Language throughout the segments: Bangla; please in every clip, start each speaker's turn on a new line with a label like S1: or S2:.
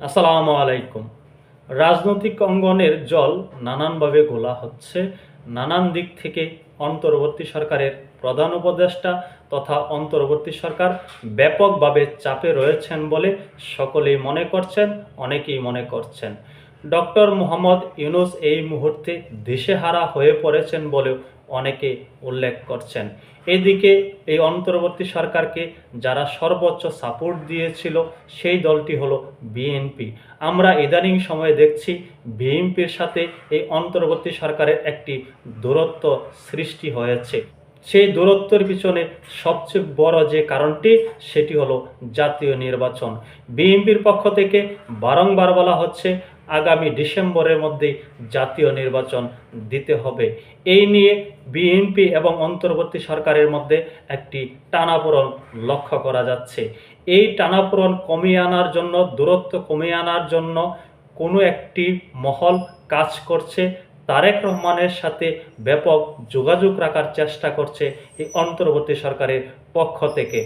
S1: আসসালামু আলাইকুম। রাজনৈতিক অঙ্গনের জল নানানভাবে গোলা হচ্ছে। নানান দিক থেকে অন্তর্বর্তী সরকারের প্রধান উপদেষ্টা তথা অন্তর্বর্তী সরকার ব্যাপকভাবে চাপে রয়েছেন বলে সকলেই মনে করছেন, অনেকেই মনে করছেন। ডক্টর মোহাম্মদ ইউনুস এই মুহূর্তে দিশেহারা হয়ে পড়েছেন বলেও অনেকে উল্লেখ করছেন। এদিকে এই অন্তর্বর্তী সরকারকে যারা সর্বোচ্চ সাপোর্ট দিয়েছিল, সেই দলটি হলো বিএনপি। আমরা ইদানিং সময়ে দেখছি বিএনপির সাথে এই অন্তর্বর্তী সরকারের একটি দূরত্ব সৃষ্টি হয়েছে। সেই দূরত্বের পিছনে সবচেয়ে বড় যে কারণটি, সেটি হলো জাতীয় নির্বাচন। বিএনপির পক্ষ থেকে বারংবার বলা হচ্ছে আগামী ডিসেম্বরের মধ্যে জাতীয় নির্বাচন দিতে হবে। এই নিয়ে বিএনপি এবং অন্তর্বর্তী সরকারের মধ্যে একটি টানাপোড়ন লক্ষ্য করা যাচ্ছে। এই টানাপোড়ন কমিয়ে আনার জন্য, দূরত্ব কমিয়ে আনার জন্য কোনো একটি মহল কাজ করছে। তারেক রহমানের সাথে ব্যাপক যোগাযোগ রাখার চেষ্টা করছে এই অন্তর্বর্তী সরকারের পক্ষ থেকে।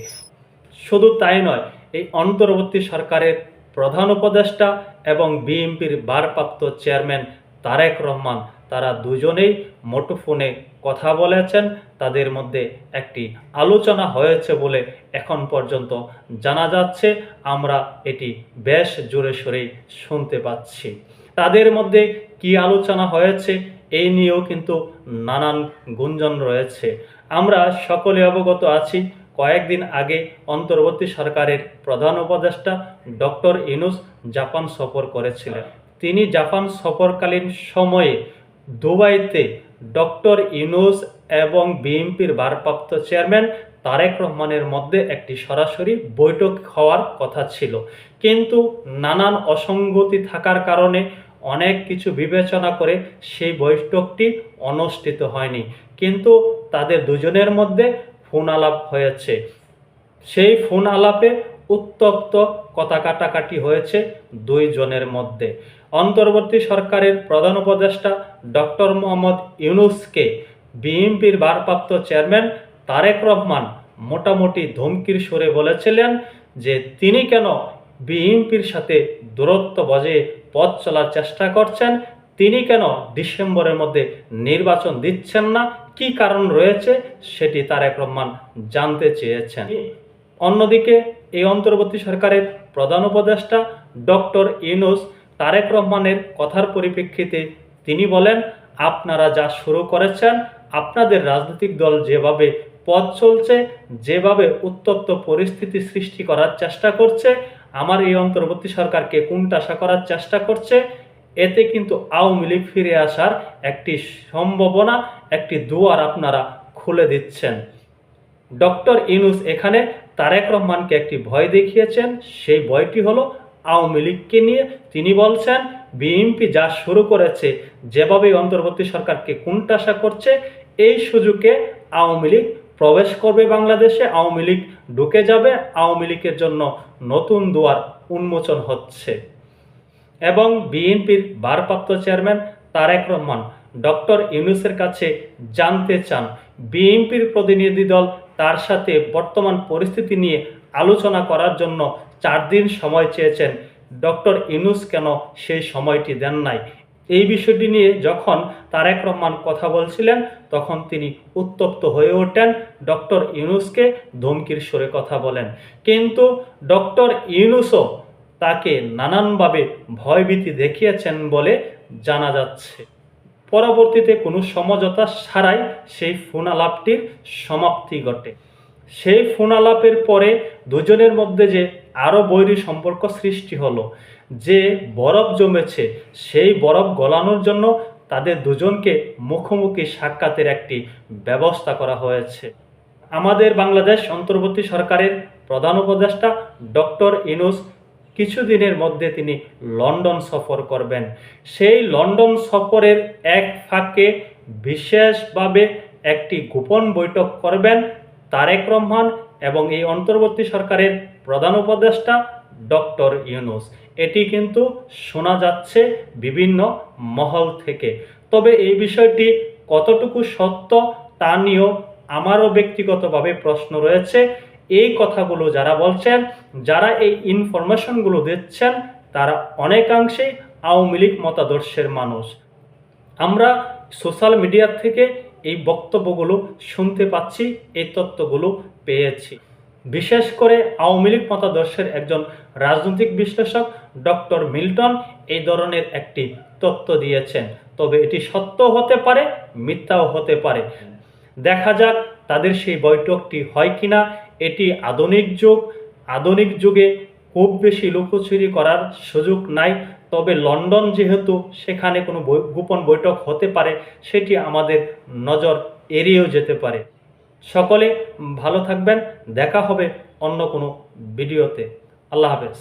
S1: শুধু তাই নয়, এই অন্তর্বর্তী সরকারের প্রধান উপদেষ্টা এবং বিএনপির ভারপ্রাপ্ত চেয়ারম্যান তারেক রহমান, তারা দুজনেই মোটোফোনে কথা বলেছেন। তাদের মধ্যে একটি আলোচনা হয়েছে বলে এখন পর্যন্ত জানা যাচ্ছে। আমরা এটি বেশ জোরে সোরেই শুনতে পাচ্ছি। তাদের মধ্যে কি আলোচনা হয়েছে এই নিয়েও কিন্তু নানান গুঞ্জন রয়েছে। আমরা সকলে অবগত আছি। কয়েকদিন আগে অন্তর্বর্তী সরকারের প্রধান উপদেষ্টা ডক্টর ইনুস জাপান সফর করেছিলেন। তিনি জাপান সফরকালীন সময়ে দুবাইতে ডক্টর ইনুস এবং বিএনপির ভারপ্রাপ্ত চেয়ারম্যান তারেক রহমানের মধ্যে একটি সরাসরি বৈঠক হওয়ার কথা ছিল। কিন্তু নানান অসঙ্গতি থাকার কারণে অনেক কিছু বিবেচনা করে সেই বৈঠকটি অনুষ্ঠিত হয়নি। কিন্তু তাদের দুজনের মধ্যে ফোন আলাপ হয়েছে। সেই ফোন আলাপে উত্তপ্ত কথা কাটাকাটি হয়েছে দুই জনের মধ্যে। অন্তর্বর্তী সরকারের প্রধান উপদেষ্টা ডক্টর মোহাম্মদ ইউনুসকে বিএনপির ভারপ্রাপ্ত চেয়ারম্যান তারেক রহমান মোটামুটি ধমকির সুরে বলেছিলেন যে তিনি কেন বিএনপির সাথে দূরত্ব বজায় পথ চলার চেষ্টা করছেন তিনি কেন ডিসেম্বরের মধ্যে নির্বাচন দিচ্ছেন না? কি কারণ রয়েছে? সেটি তারেক রহমান জানতে চেয়েছেন। অন্যদিকে, এই অন্তর্বর্তী সরকারের প্রধান উপদেষ্টা ডক্টর ইউনুস তারেক রহমানের কথার পরিপ্রেক্ষিতে তিনি বলেন, আপনারা যা শুরু করেছেন, আপনাদের রাজনৈতিক দল যেভাবে পথ চলছে, যেভাবে উত্তপ্ত পরিস্থিতি সৃষ্টি করার চেষ্টা করছে, আমার এই অন্তর্বর্তী সরকারকে কোনটাশা করার চেষ্টা করছে এতে কিন্তু আওয়ামী লীগ ফিরে আসার একটি সম্ভাবনা, একটি দুয়ার আপনারা খুলে দিচ্ছেন। ডক্টর ইনুস এখানে তারেক রহমানকে একটি ভয় দেখিয়েছেন। সেই ভয়টি হলো আওয়ামী লীগকে নিয়ে। তিনি বলছেন, বিএনপি যা শুরু করেছে যেভাবে অন্তর্বর্তী সরকারকে কোনটাশা করছে, এই সুযোগে আওয়ামী লীগ প্রবেশ করবে বাংলাদেশে, আওয়ামী লীগ ঢুকে যাবে। আওয়ামী লীগের জন্য নতুন দুয়ার উন্মোচন হচ্ছে। এবং বিএনপির ভারপ্রাপ্ত চেয়ারম্যান তারেক রহমান। ডক্টর ইউনুসের কাছে জানতে চান, বিএনপির প্রতিনিধি দল তার সাথে বর্তমান পরিস্থিতি নিয়ে আলোচনা করার জন্য চার দিন সময় চেয়েছেন। ডক্টর ইউনুস কেন সেই সময়টি দেন নাই? এই বিষয়টি নিয়ে যখন তারেক রহমান কথা বলছিলেন, তখন তিনি উত্তপ্ত হয়ে ওঠেন। ডক্টর ইউনুসকে ধমকির সুরে কথা বলেন। কিন্তু ডক্টর ইউনুসও তাকে নানানভাবে ভয়ভীতি দেখিয়েছেন বলে জানা যাচ্ছে। পরবর্তীতে কোনো সমঝোতা ছাড়াই সেই ফোন আলাপটির সমাপ্তি ঘটে। সেই ফোন আলাপের পরে দুজনের মধ্যে যে আরও বৈরী সম্পর্ক সৃষ্টি হলো, যে বরফ জমেছে, সেই বরফ গলানোর জন্য তাদের দুজনকে মুখোমুখি সাক্ষাতের একটি ব্যবস্থা করা হয়েছে। আমাদের বাংলাদেশ অন্তর্বর্তী সরকারের প্রধান উপদেষ্টা ডক্টর ইনুস কিছুদিনের মধ্যে তিনি লন্ডন সফর করবেন। সেই লন্ডন সফরের এক ফাঁকে বিশেষভাবে একটি গোপন বৈঠক করবেন তারেক রহমান এবং এই অন্তর্বর্তী সরকারের প্রধান উপদেষ্টা ডক্টর ইউনুস। এটি কিন্তু শোনা যাচ্ছে বিভিন্ন মহল থেকে। তবে এই বিষয়টি কতটুকু সত্য তা নিয়েও আমারও ব্যক্তিগতভাবে প্রশ্ন রয়েছে। এই কথাগুলো যারা বলছেন, যারা এই ইনফরমেশনগুলো দিচ্ছেন, তারা অনেকাংশেই আওয়ামী লীগ মতাদর্শের মানুষ। আমরা সোশ্যাল মিডিয়া থেকে এই বক্তব্যগুলো শুনতে পাচ্ছি, এই তত্ত্বগুলো পেয়েছি। বিশেষ করে আওয়ামী লীগ মতাদর্শের একজন রাজনৈতিক বিশ্লেষক, ডক্টর মিল্টন, এই ধরনের একটি তত্ত্ব দিয়েছেন। তবে এটি সত্য হতে পারে, মিথ্যাও হতে পারে। দেখা যাক তাদের সেই বৈঠকটি হয় কিনা এটি আধুনিক যুগ, আধুনিক যুগে খুব বেশি লুকোচুরি করার সুযোগ নাই। তবে লন্ডন যেহেতু সেখানে কোনো গোপন বৈঠক হতে পারে, সেটি আমাদের নজর এড়িয়েও যেতে পারে। সকলে ভালো থাকবেন, দেখা হবে অন্য কোনো ভিডিওতে। আল্লাহ হাফেজ।